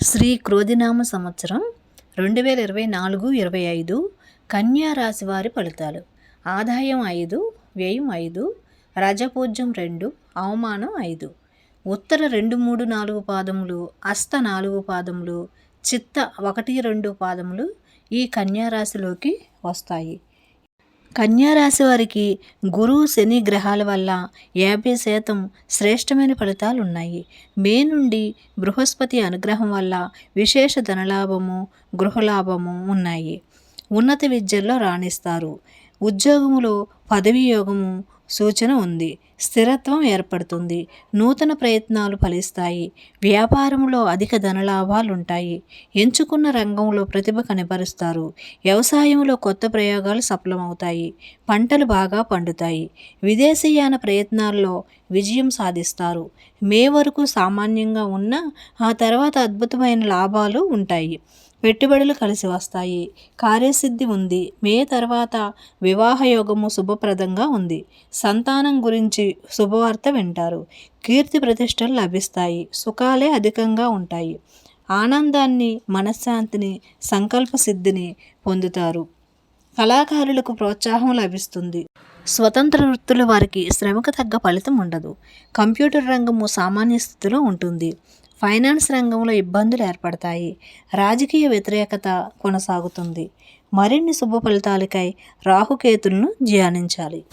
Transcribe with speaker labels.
Speaker 1: శ్రీ క్రోధినామ సంవత్సరం రెండు వేల ఇరవై నాలుగు ఇరవై ఐదు కన్యా రాశి వారి ఫలితాలు. ఆదాయం ఐదు వ్యయం ఐదు రజపూజ్యం రెండు అవమానం ఐదు. ఉత్తర రెండు మూడు నాలుగు పాదములు అస్త నాలుగు పాదములు చిత్త ఒకటి రెండు పాదములు ఈ కన్యా రాశిలోకి వస్తాయి. కన్యారాశి వారికి గురువు శని గ్రహాల వల్ల యాభై శాతం శ్రేష్టమైన ఫలితాలు ఉన్నాయి మే నుండి బృహస్పతి అనుగ్రహం వల్ల విశేష ధనలాభము గృహలాభము ఉన్నాయి. ఉన్నత విద్యల్లో రాణిస్తారు. ఉద్యోగములో పదవీ యోగము సూచన ఉంది. స్థిరత్వం ఏర్పడుతుంది. నూతన ప్రయత్నాలు ఫలిస్తాయి. వ్యాపారంలో అధిక ధనలాభాలు ఉంటాయి ఎంచుకున్న రంగంలో ప్రతిభ కనబరుస్తారు. వ్యవసాయంలో కొత్త ప్రయోగాలు సఫలమవుతాయి. పంటలు బాగా పండుతాయి. విదేశీయాన ప్రయత్నాల్లో విజయం సాధిస్తారు. మే వరకు సామాన్యంగా ఉన్న ఆ తర్వాత అద్భుతమైన లాభాలు ఉంటాయి. పెట్టుబడులు కలిసి వస్తాయి. కార్యసిద్ధి ఉంది. మే తర్వాత వివాహయోగము శుభప్రదంగా ఉంది. సంతానం గురించి శుభవార్త వింటారు. కీర్తి ప్రతిష్టలు లభిస్తాయి. సుఖాలే అధికంగా ఉంటాయి. ఆనందాన్ని మనశ్శాంతిని సంకల్ప సిద్ధిని పొందుతారు. కళాకారులకు ప్రోత్సాహం లభిస్తుంది. స్వతంత్ర వృత్తుల వారికి శ్రమకు తగ్గ ఫలితం ఉండదు. కంప్యూటర్ రంగము సామాన్య స్థితిలో ఉంటుంది. ఫైనాన్స్ రంగంలో ఇబ్బందులు ఏర్పడతాయి. రాజకీయ వ్యతిరేకత కొనసాగుతుంది. మరిన్ని శుభ ఫలితాలకై రాహుకేతులను ధ్యానించాలి.